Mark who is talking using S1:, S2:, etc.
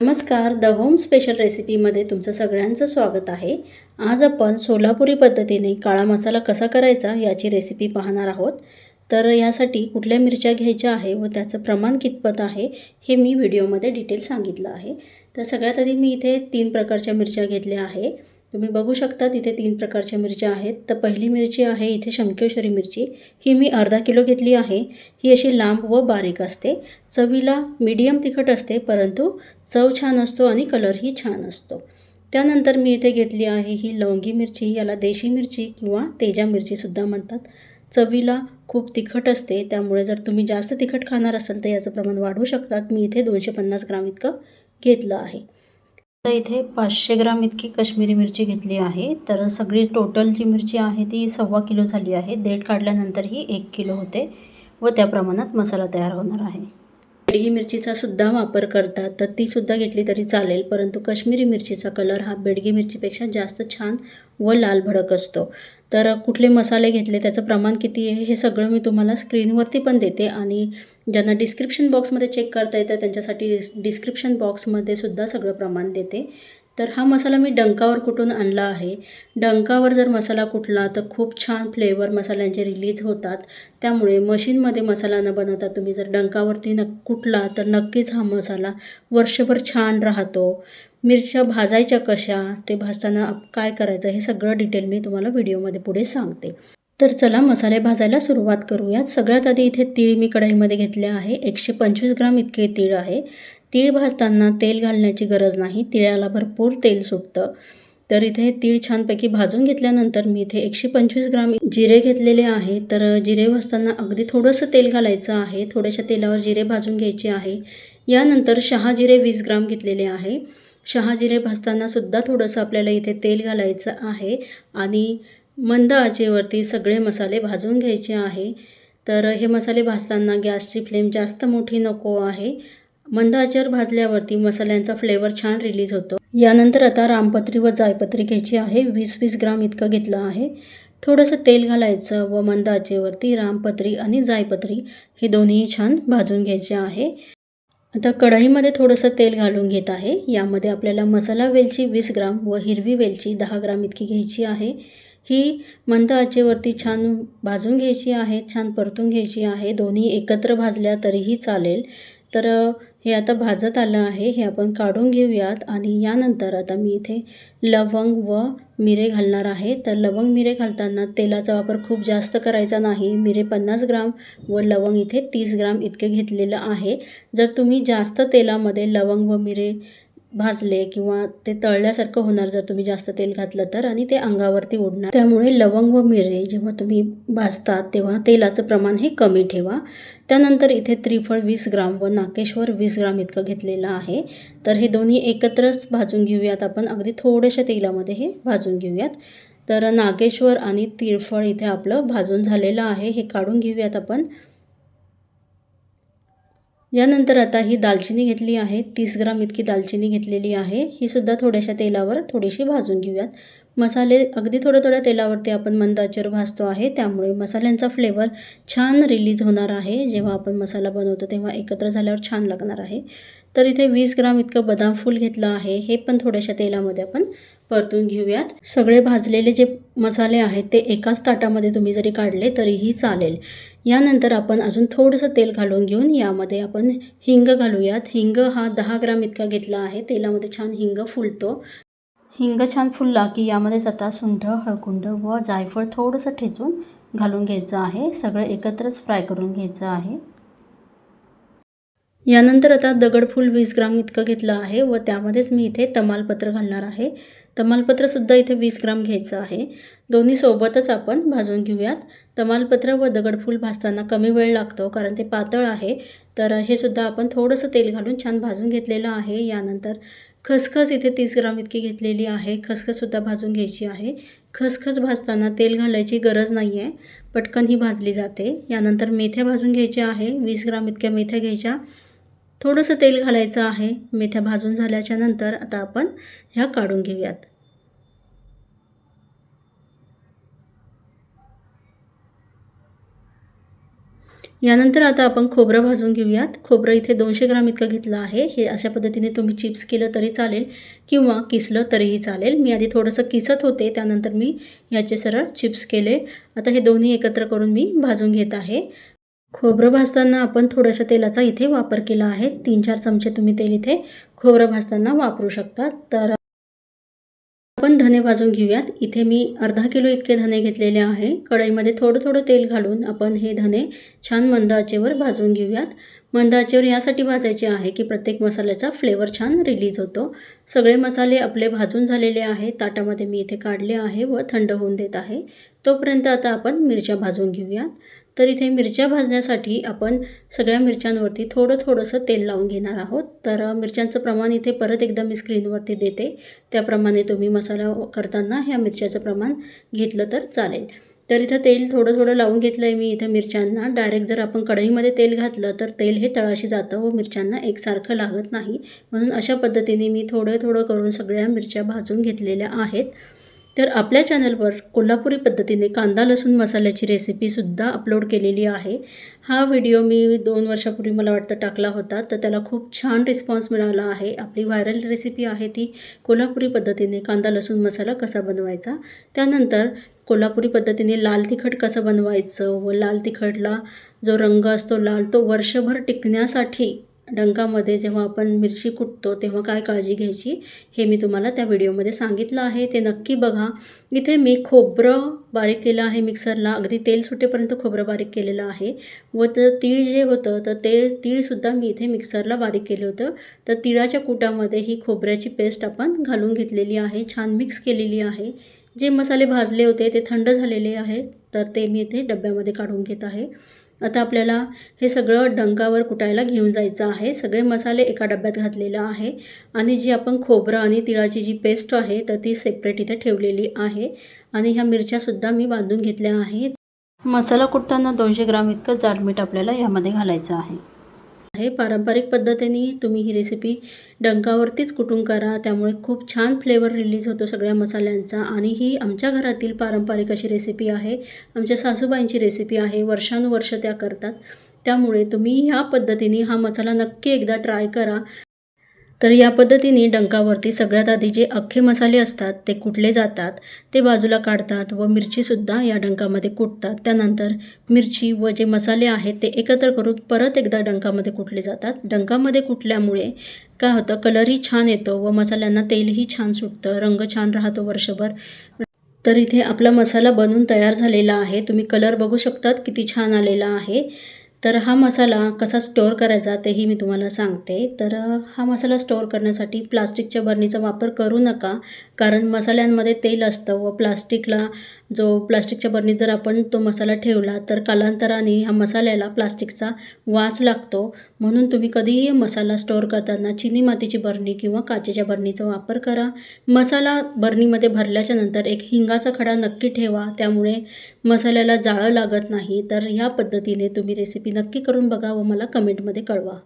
S1: नमस्कार the home special रेसिपीमध्ये तुमचं सगळ्यांचं स्वागत आहे. आज आपण सोलापुरी पद्धतीने काळा मसाला कसा करायचा याची रेसिपी पाहणार आहोत. तर यासाठी कुठल्या मिरच्या घ्यायच्या आहे व त्याचं प्रमाण कितपत आहे हे मी व्हिडिओमध्ये डिटेल सांगितलं आहे. तर सगळ्यात आधी मी इथे तीन प्रकारच्या मिरच्या घेतल्या आहे. तुम्ही बघू शकता तिथे तीन प्रकारच्या मिरच्या आहेत. तर पहिली मिरची आहे इथे शंकेश्वरी मिरची. ही मी अर्धा किलो घेतली आहे. ही अशी लांब व बारीक असते. चवीला मीडियम तिखट असते परंतु चव छान असतो आणि कलरही छान असतो. त्यानंतर मी इथे घेतली आहे ही लवंगी मिरची. याला देशी मिरची किंवा तेजा मिरचीसुद्धा म्हणतात. चवीला खूप तिखट असते त्यामुळे जर तुम्ही जास्त तिखट खाणार असाल तर याचं प्रमाण वाढवू शकतात. मी इथे दोनशे पन्नास ग्राम इतकं घेतलं आहे. तर इथे पाचशे ग्राम इतकी कश्मीरी मिरची घेतली आहे. तर सगळी टोटल जी मिरची आहे ती सव्वा किलो झाली आहे. देठ काढल्यानंतर ही एक किलो होते व त्या प्रमाणात मसाला तयार होणार आहे. बेडगी मिरचीचा सुद्धा वापर करतात तर ती सुद्धा घेतली तरी चालेल. परंतु काश्मीरी मिरचीचा कलर हा बेडगी मिरचीपेक्षा जास्त छान व लाल भडक असतो. तर कुठले मसाले घेतले त्याचं प्रमाण किती आहे हे सगळं मी तुम्हाला स्क्रीनवरती पण देते आणि ज्यांना डिस्क्रिप्शन बॉक्समध्ये चेक करता येतं त्यांच्यासाठी डिस्क्रिप्शन बॉक्समध्ये सुद्धा सगळं प्रमाण देते. तर हा मसाला मी डंकावर कुठून आणला आहे? डंकावर जर मसाला कुटला तर खूप छान फ्लेवर मसाल्यांचे रिलीज होतात. त्यामुळे मशीनमध्ये मसाला न बनवता तुम्ही जर डंकावरती न कुटला तर नक्कीच हा मसाला वर्षभर छान राहतो. मिरच्या भाजायच्या कशा ते भाजताना काय करायचं हे सगळं डिटेल मी तुम्हाला व्हिडिओमध्ये पुढे सांगते. तर चला मसाले भाजायला सुरुवात करूयात. सगळ्यात आधी इथे तीळ मी कढईमध्ये घेतले आहे. एकशे पंचवीस ग्राम इतके तीळ आहे. तीळ भाजताना तेल घालण्याची गरज नाही तिळाला भरपूर तेल सुटतं. तर इथे तीळ छानपैकी भाजून घेतल्यानंतर मी इथे एकशे पंचवीस ग्राम जिरे घेतलेले आहे. तर जिरे भाजताना अगदी थोडंसं तेल घालायचं आहे. थोड्याशा तेलावर जिरे भाजून घ्यायचे आहे. यानंतर शहा जिरे वीस ग्राम घेतलेले आहे. शहा जिरे भाजताना सुद्धा थोडंसं आपल्याला इथे तेल घालायचं आहे आणि मंद आचेवरती सगळे मसाले भाजून घ्यायचे आहे. तर हे मसाले भाजताना गॅसची फ्लेम जास्त मोठी नको आहे. मंद आचेवर भाजल्यावरती मसाल्यांचा फ्लेवर छान रिलीज होतो. यानंतर आता रामपत्री व जायपत्री घ्यायची आहे. वीस वीस ग्राम इतकं घेतलं आहे. थोडंसं तेल घालायचं व मंद आचेवरती रामपत्री आणि जायपत्री हे दोन्ही छान भाजून घ्यायचे आहे. आता कढईमध्ये थोडंसं तेल घालून घेत आहे. यामध्ये आपल्याला मसाला वेलची वीस ग्राम व हिरवी वेलची दहा ग्राम इतकी घ्यायची आहे. ही मंद आचेवरती छान भाजून घ्यायची आहे छान परतून घ्यायची आहे. दोन्ही एकत्र भाजल्या तरीही चालेल. तर हे आता भाजत आलं आहे हे आपण काढून घेऊयात आणि यानंतर आता मी इथे लवंग व मिरे घालणार आहे. तर लवंग मिरे घालताना तेलाचा वापर खूप जास्त करायचा नाही. मिरे पन्नास ग्राम व लवंग इथे तीस ग्राम इतके घेतलेलं आहे. जर तुम्ही जास्त तेलामध्ये लवंग व मिरे भाजले किंवा ते तळल्यासारखं होणार जर तुम्ही जास्त तेल घातलं तर आणि ते अंगावरती उडणार त्यामुळे लवंग व मिरे जेव्हा तुम्ही भाजतात तेव्हा तेलाचं प्रमाण हे कमी ठेवा. त्यानंतर इथे त्रिफळ वीस ग्राम व नाकेश्वर वीस ग्राम इतकं घेतलेलं आहे. तर हे दोन्ही एकत्रच भाजून घेऊयात आपण. अगदी थोड्याशा तेलामध्ये हे भाजून घेऊयात. तर नागेश्वर आणि तिरफळ इथे आपलं भाजून झालेलं आहे. हे काढून घेऊयात आपण. यानंतर आता ही दालचिनी घेतली आहे. तीस ग्राम इतकी दालचिनी घेतलेली आहे. ही सुद्धा थोड्याशा तेलावर थोडीशी भाजून घेऊयात. मसाले अगदी थोड्या थोड्या तेलावरती आपण मंदाचर भाजतो आहे. त्यामुळे मसाल्यांचा फ्लेवर छान रिलीज होणार आहे. जेव्हा आपण मसाला बनवतो तेव्हा एकत्र झाल्यावर छान लागणार आहे. तर इथे वीस ग्राम इतकं बदाम फूल घेतलं आहे. हे पण थोड्याशा तेलामध्ये आपण परतून घेऊयात. सगळे भाजलेले जे मसाले आहेत ते एकाच ताटामध्ये तुम्ही जरी काढले तरीही चालेल. यानंतर आपण अजून थोडंसं तेल घालून घेऊन यामध्ये आपण हिंग घालूयात. हिंग हा दहा ग्राम इतका घेतला आहे. तेलामध्ये छान हिंग फुलतो. हिंग छान फुलला की यामध्येच आता सुंठ हळकुंड व जायफळ थोडंसं ठेचून घालून घ्यायचं आहे. सगळं एकत्रच फ्राय करून घ्यायचं आहे. यानंतर आता दगडफूल वीस ग्राम इतकं घेतलं आहे व त्यामध्येच मी इथे तमालपत्र घालणार आहे. तमालपत्रसुद्धा इथे वीस ग्राम घ्यायचं आहे. दोन्ही सोबतच आपण भाजून घेऊयात. तमालपत्र व दगडफूल भाजताना कमी वेळ लागतो कारण ते पातळ आहे. तर हे सुद्धा आपण थोडंसं तेल घालून छान भाजून घेतलेलं आहे. यानंतर खसखस इथे तीस ग्राम इतकी घेतलेली आहे. खसखससुद्धा भाजून घ्यायची आहे. खसखस भाजताना तेल घालायची गरज नाही आहे पटकन ही भाजली जाते. यानंतर मेथ्या भाजून घ्यायच्या आहे. वीस ग्राम इतक्या मेथ्या घ्यायच्या. थोडंसं तेल घालायचं आहे. मेथ्या भाजून झाल्याच्यानंतर आता आपण ह्या काढून घेऊयात. यानंतर आता आपण खोबरं भाजून घेऊयात. खोबरं इथे दोनशे ग्राम इतकं घेतलं आहे. हे अशा पद्धतीने तुम्ही चिप्स केलं तरी चालेल किंवा किसलं तरीही चालेल. मी आधी थोडंसं किसत होते त्यानंतर मी याचे सरळ चिप्स केले. आता हे दोन्ही एकत्र करून मी भाजून घेत आहे. खोबरं भाजताना आपण थोड्याशा तेलाचा इथे वापर केला आहे. तीन चार चमचे तुम्ही तेल इथे खोबरं भाजताना वापरू शकता. तर आपण धने भाजून घेऊयात. इथे मी अर्धा किलो इतके धने घेतलेले आहे. कढईमध्ये थोडं थोडं तेल घालून आपण हे धने छान मंद आचेवर भाजून घेऊयात. मंद आचेवर यासाठी भाजायचे आहे की प्रत्येक मसाल्याचा फ्लेवर छान रिलीज होतो. सगळे मसाले आपले भाजून झालेले आहे. ताटामध्ये मी इथे काढले आहे व थंड होऊन देत आहे. तोपर्यंत आता आपण मिरच्या भाजून घेऊयात. तर इथे मिरच्या भाजण्यासाठी आपण सगळ्या मिरच्यांवरती थोडं थोडंसं तेल लावून घेणार आहोत. तर मिरच्यांचं प्रमाण इथे परत एकदा मी स्क्रीनवरती देते. त्याप्रमाणे तुम्ही मसाला करताना ह्या मिरच्याचं प्रमाण घेतलं तर चालेल. तर इथं तेल थोडं थोडं लावून घेतलं आहे मी इथं मिरच्यांना. डायरेक्ट जर आपण कढईमध्ये तेल घातलं तर तेल हे तळाशी जातं व मिरच्यांना एकसारखं लागत नाही. म्हणून अशा पद्धतीने मी थोडं थोडं करून सगळ्या मिरच्या भाजून घेतलेल्या आहेत. तर आपल्या चॅनलवर कोल्हापुरी पद्धतीने कांदा लसूण मसाल्याची रेसिपीसुद्धा अपलोड केलेली आहे. हा व्हिडिओ मी दोन वर्षापूर्वी मला वाटतं टाकला होता. तर त्याला खूप छान रिस्पॉन्स मिळाला आहे. आपली व्हायरल रेसिपी आहे ती कोल्हापुरी पद्धतीने कांदा लसूण मसाला कसा बनवायचा? त्यानंतर कोल्हापुरी पद्धतीने लाल तिखट कसं बनवायचं व लाल तिखटला जो रंग असतो लाल तो वर्षभर टिकण्यासाठी डंकामध्ये जेव्हा आपण मिरची कुटतो तेव्हा काय काळजी घ्यायची? हे मी तुम्हाला त्या व्हिडिओमध्ये सांगितलं आहे. ते नक्की बघा. इथे मी खोबरं बारीक केलं आहे मिक्सरला. अगदी तेल सुटेपर्यंत खोबरं बारीक केलेलं आहे. व तर तीळ जे होतं तर ते तीळसुद्धा मी इथे मिक्सरला बारीक केलं होतं. तर तिळाच्या कुटामध्ये ही खोबऱ्याची पेस्ट आपण घालून घेतलेली आहे. छान मिक्स केलेली आहे. जे मसाले भाजले होते ते थंड झालेले आहेत तर ते मी इथे डब्यामध्ये काढून घेत आहे. आता आपल्याला हे सगळं डंकावर कुटायला घेऊन जायचं आहे. सगळे मसाले एका डब्यात घातलेलं आहे आणि जी आपण खोबरं आणि तिळाची जी पेस्ट आहे तर ती सेपरेट इथे ठेवलेली आहे आणि ह्या मिरच्यासुद्धा मी बांधून घेतल्या आहेत. मसाला कुटताना दोनशे ग्राम इतकं जाड मीठ आपल्याला यामध्ये घालायचं आहे. हे पारंपरिक पद्धतीने तुम्ही ही रेसिपी डंकावरतीच कुटून करा. त्यामुळे खूप छान फ्लेवर रिलीज होतो सगळ्या मसाल्यांचा. आणि ही आमच्या घरातील पारंपरिक अशी रेसिपी आहे. आमच्या सासूबाईंची रेसिपी आहे. वर्षानुवर्ष त्या करतात. त्यामुळे तुम्ही ह्या पद्धतीने हा मसाला नक्की एकदा ट्राय करा. तर या पद्धतीने डंकावरती सगळ्यात आधी जे अख्खे मसाले असतात ते कुटले जातात. ते बाजूला काढतात व मिरचीसुद्धा या डंकामध्ये कुटतात. त्यानंतर मिरची व जे मसाले आहेत ते एकत्र करून परत एकदा डंकामध्ये कुटले जातात. डंकामध्ये कुटल्यामुळे काय होतं? कलरही छान येतो व मसाल्यांना तेलही छान सुटतं. रंग छान राहतो वर्षभर. तर इथे आपला मसाला बनून तयार झालेला आहे. तुम्ही कलर बघू शकतात किती छान आलेला आहे. तर हा मसाला कसा स्टोअर करायचा तेही मी तुम्हाला सांगते. तर हा मसाला स्टोअर करण्यासाठी प्लास्टिकच्या बरणीचा वापर करू नका. कारण मसाल्यांमध्ये तेल असतं व प्लास्टिकला जो प्लास्टिकच्या बरणीत जर आपण तो मसाला ठेवला तर कालांतराने ह्या मसाल्याला प्लास्टिकचा वास लागतो. म्हणून तुम्ही कधीही मसाला स्टोअर करताना चिनी मातीची बरणी किंवा काचेच्या बरणीचा वापर करा. मसाला बरणीमध्ये भरल्याच्या नंतर एक हिंगाचा खडा नक्की ठेवा. त्यामुळे मसाल्याला जाळं लागत नाही तर ह्या पद्धतीने तुम्ही रेसिपी नक्की करून बघा व मला कमेंटमध्ये कळवा.